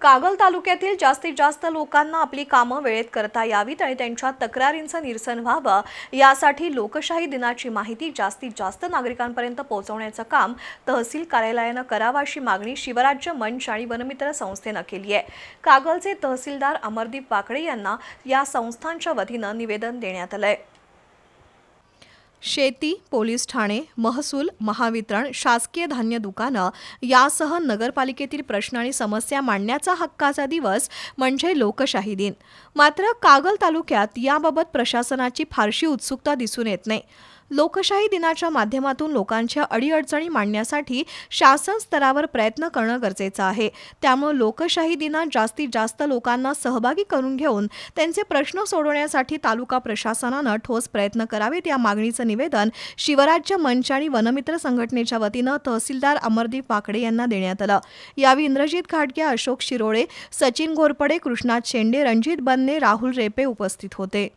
कागल तालुक्यातील जास्तीत जास्त लोकांना आपली कामं वेळेत करता यावीत आणि त्यांच्या तक्रारींचं निरसन व्हावं यासाठी लोकशाही दिनाची माहिती जास्तीत जास्त नागरिकांपर्यंत पोहोचवण्याचं काम तहसील कार्यालयानं करावं अशी मागणी शिवराज्य मंच आणि वनमित्र संस्थेनं केली आहे. कागलचे तहसीलदार अमरदीप वाकडे यांना या संस्थांच्या वतीनं निवेदन देण्यात आलं आहे शेती पोलीस ठाणे महसूल महावितरण शासकीय धान्य दुकानं यासह नगरपालिकेतील प्रश्न आणि समस्या मांडण्याचा हक्काचा दिवस म्हणजे लोकशाही दिन. मात्र कागल तालुक्यात याबाबत प्रशासनाची फारशी उत्सुकता दिसून येत नाही. लोकशाही दिनाच्या माध्यमातून लोकांच्या अडीअडचणी मांडण्यासाठी शासन स्तरावर प्रयत्न करणं गरजेचं आहे. त्यामुळे लोकशाही दिनात जास्तीत जास्त लोकांना सहभागी करून घेऊन त्यांचे प्रश्न सोडवण्यासाठी तालुका प्रशासनानं ठोस प्रयत्न करावेत या मागणीचं निवेदन शिवराज्य मंच आणि वनमित्र संघटनेच्या वतीनं तहसीलदार अमरदीप वाकडे यांना देण्यात आलं. यावेळी इंद्रजित घाटगे अशोक शिरोळे सचिन घोरपडे कृष्णात शेंडे रणजित बन्ने राहुल रेपे उपस्थित होते.